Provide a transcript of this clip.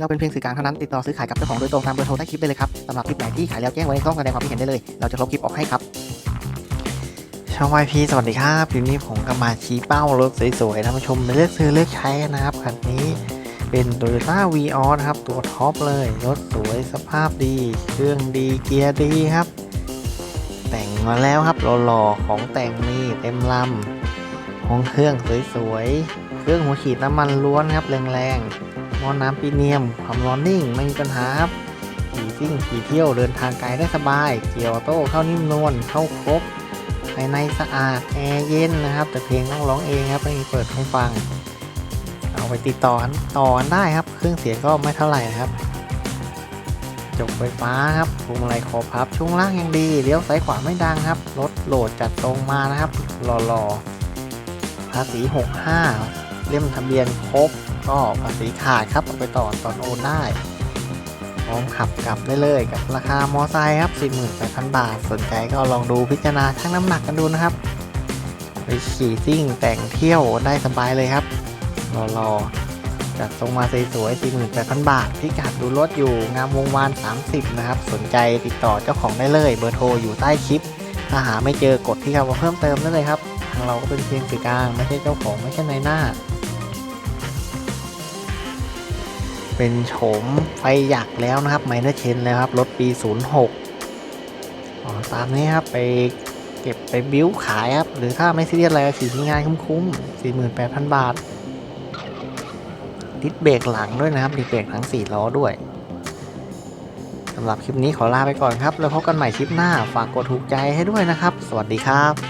เราเป็นเพียงสื่อกลางเท่านั้นติดต่อซื้อขายกับเจ้าของโดยตรงตามเบอร์โทรใต้คลิปได้เลยครับสำหรับคลิปไหนที่ขายแล้วแจ้งไว้ในช่องแสดงความคิดเห็นได้เลย เราจะลบคลิปออกให้ครับ ช่องวายพีสวัสดีครับคลิปนี้ผมก็มาชี้เป้ารถสวยๆท่านผู้ชมเลือกซื้อเลือกใช้นนะครับคันนี้เป็น Toyota v ีออนะครับ ตัวท็อปเลย รถสวยสภาพดี เครื่องดีเกียร์ดีครับ แต่งมาแล้วครับหล่อๆของแต่งนี่เต็มลำของเครื่องสวยๆเครื่องหัวฉีดน้ำมันล้วนครับแรงๆ หม้อน้ำปีเนียม ความร้อนนิ่งไม่มีปัญหาครับขี่ซิ่งขี่เที่ยวเดินทางไกลได้สบาย เกียร์ออโต้เข้านิ่มนวลเข้าครบภายในสะอาดแอร์เย็นนะครับ แต่เพลงต้องร้องเองครับไม่มีเปิดให้ฟัง เอาไปติดต่อต่อกันได้ครับ เครื่องเสียงก็ไม่เท่าไหร่ครับจกไฟฟ้าครับพวงมาลัยคอพับช่วงล่างยังดีเลี้ยวซ้ายขวาไม่ดังครับรถโหลดจัดตรงมานะครับหล่อๆภาษี 65 เล่มทะเบียนครบก็ภาษีขาดครับเอาไปต่อตอนโอนได้พร้อมขับกลับได้เลยกับราคามอไซค์ครับ48,000 บาท สนใจก็ลองดูพิจารณาชั่งน้ำหนักกันดูนะครับ ไปขี่ซิ่งแต่งเที่ยวได้สบายเลยครับรอๆจัดทรงมาสวยๆ48,000 บาท พิกัดดูรถอยู่งามวงวาน 30 นะครับ สนใจติดต่อเจ้าของได้เลย เบอร์โทรอยู่ใต้คลิป ถ้าหาไม่เจอกดที่คำว่าเพิ่มเติมได้เลยครับ ทางเราก็เป็นเพียงสื่อกลางไม่ใช่เจ้าของไม่ใช่นายหน้า เป็นโฉมไฟหยักแล้วนะครับไมเนอร์เชนแล้วครับรถปี 06อ๋อตามนี้ครับไปเก็บไปบิ้วขายครับ หรือถ้าไม่ซีเรียสอะไรก็ขี่ที่งานคุ้มๆ48,000 บาทดิสเบรกหลังด้วยนะครับดิสเบรกทั้ง 4 ล้อด้วยสำหรับคลิปนี้ขอลาไปก่อนครับ แล้วพบกันใหม่คลิปหน้า ฝากกดถูกใจให้ด้วยนะครับ สวัสดีครับ